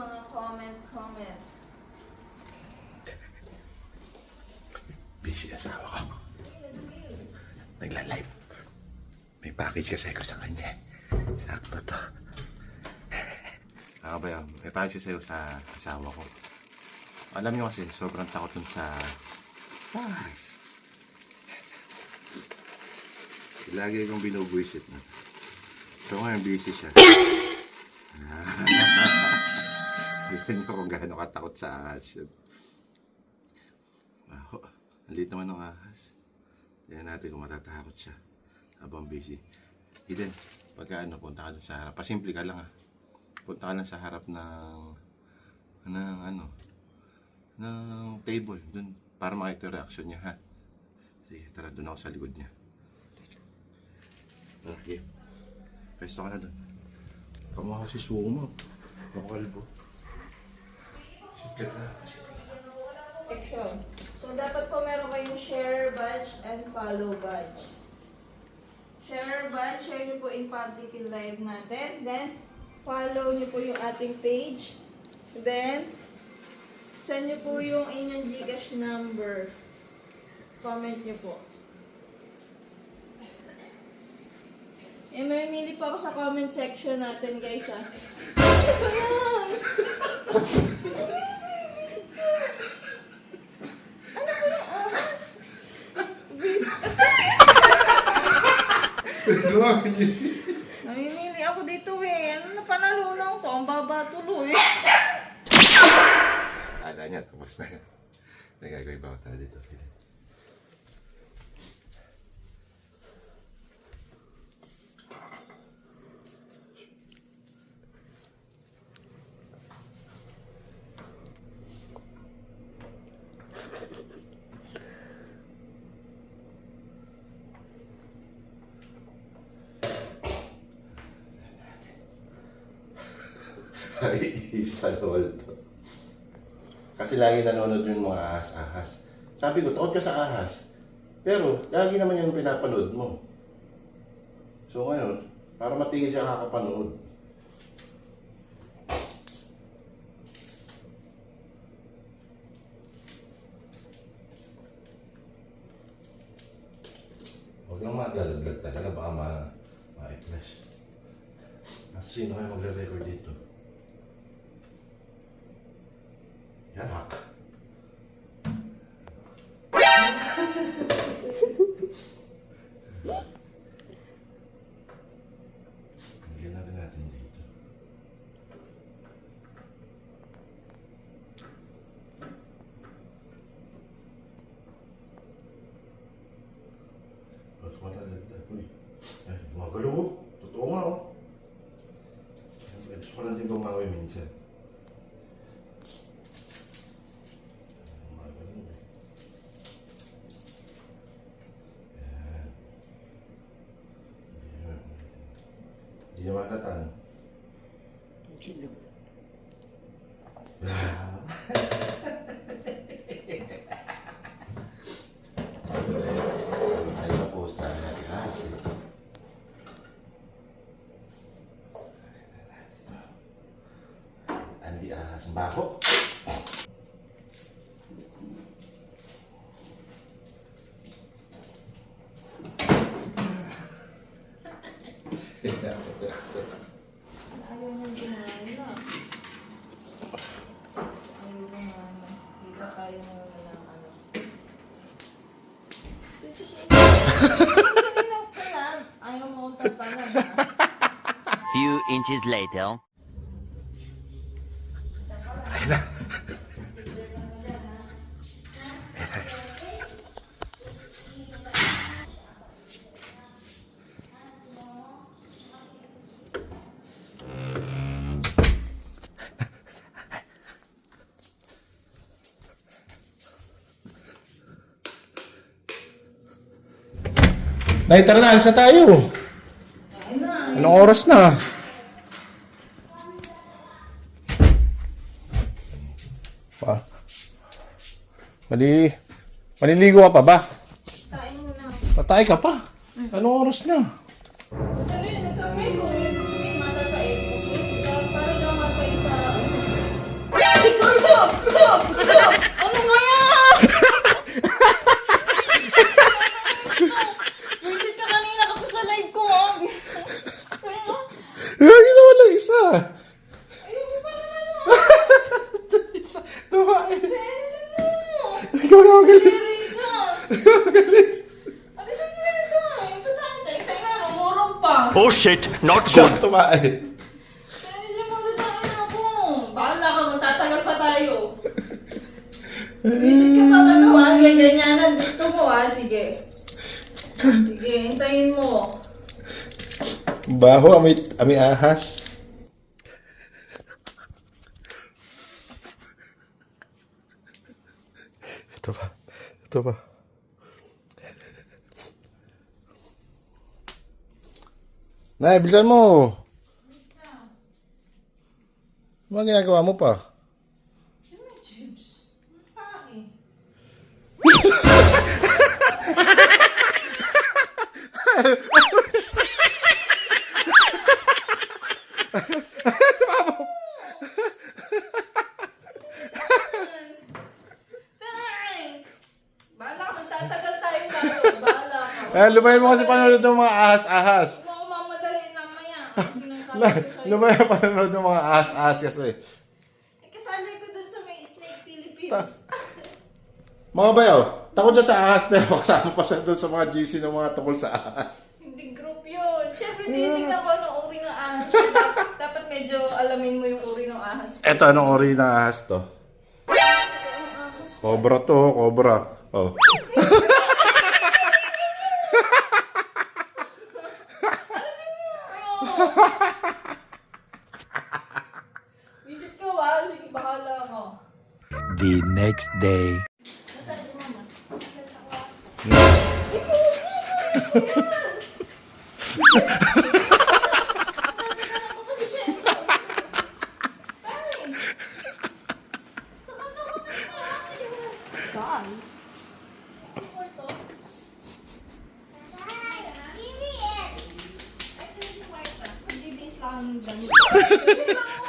mga comment, comment. Busy asawa ko. Nagla-live. May package kasi ko sa kanya. Sakto to. Ako ba yun? May package kasi sa asawa ko. Alam niyo kasi, sobrang takot dun sa taas. Lagi kong binubuisit na. So ngayon, busy siya. Kita niyo kung gaano katakot sa ahas yun. Wow. Ang liit naman ng ahas. Tingnan natin kung matatakot siya. Habang busy. Eden, pagka ano, punta ka dun sa harap. Pasimple ka lang ah. Punta ka lang sa harap ng ng ano ng table dun para makita yung reaction niya ha. Sige, tara dun ako sa likod niya. Tara, game. Pwesto ka na dun. Kamukha si Sumo. Makalbo. Simple ka. Action. So, dapat po meron kayong share badge and follow badge. Share badge, share nyo po in public yung live natin. Then, follow nyo po yung ating page. Then, send nyo po yung inyong Gcash number. Comment nyo po. Eh, may mili pa ako sa comment section natin, guys, ah. Ano ba yan? Ano ba yung ahas? Namimili ako dito eh. Ano na panalunan ko? Ang baba tuloy. Kala niya, tapos na yan. Nagagawin ba ako tayo dito? Isa to. Kasi lagi nanonood yung mga ahas-ahas. Sabi ko, takot ka sa ahas. Pero, lagi naman yung pinapanood mo. So ngayon, para matigil siya kakapanood. Huwag lang madalaglag talaga, baka ma ma-flash. Mas sino kayo magre-record dito? Bumawi minsan. Gumagalaw eh. Yan. Yan. Hindi naman natang. Ay, na-post namin natin kasi. Andi ah, sembako. Ayaw nang gumana. Ayaw gumana. Hindi ba tayo naman ng ano? Dito siya. Kanina ka lang. Ayaw mo akong tatangan, ha? Few inches later. Nay, tara na, alis na tayo. Anong oras na? Pa. Mali. Maliligo ka pa ba? Kain mo na. Patay ka pa. Anong oras na? Dali, nagkamay ko. Yung gusto mo yung matatain. Para lang matay sa... Ano ba yan? Visit ka kanina ka pa sa live ko, ah. Ah, ginawa lang isa. Ayoko pa naman. Ikaw na ka. Magalit. Alisin mo. Tayo na, umurong pa. Oh shit, not Siya good. tumain. Alisin mo ito tayo na ako. Bahala ka, magtatagal pa tayo. Visit ka pa ba? Ganyanan. Gusto mo, ha? Sige. Sige, hintayin mo. Baho, ami, ami ahas. Ito ba? Nay, bilisan mo. Ano ginagawa mo pa? Chips. Pangit. Tay! Bahala ka, magtatagal tayo lalo. Bahala ka. Eh, lumayan mo kasi panonood ng mga ahas-ahas. Huwag ako mamadaliin mamaya. La- ko sa'yo. Lumayan panonood ng mga ahas-ahas kasi. Eh, kasali ko dun sa may Snake Philippines. Ta- Mga bayaw, takot siya sa ahas pero kasama pa siya doon sa mga GC ng mga tungkol sa ahas. Hindi group yun. Siyempre, tinitignan ko anong uri ng ahas. Dapat, dapat medyo alamin mo yung uri ng ahas. Eto, anong ori ng ahas to? Ang ahas. Cobra to, cobra. Oh. Visit ka ba? Sige, bahala ako. The next day.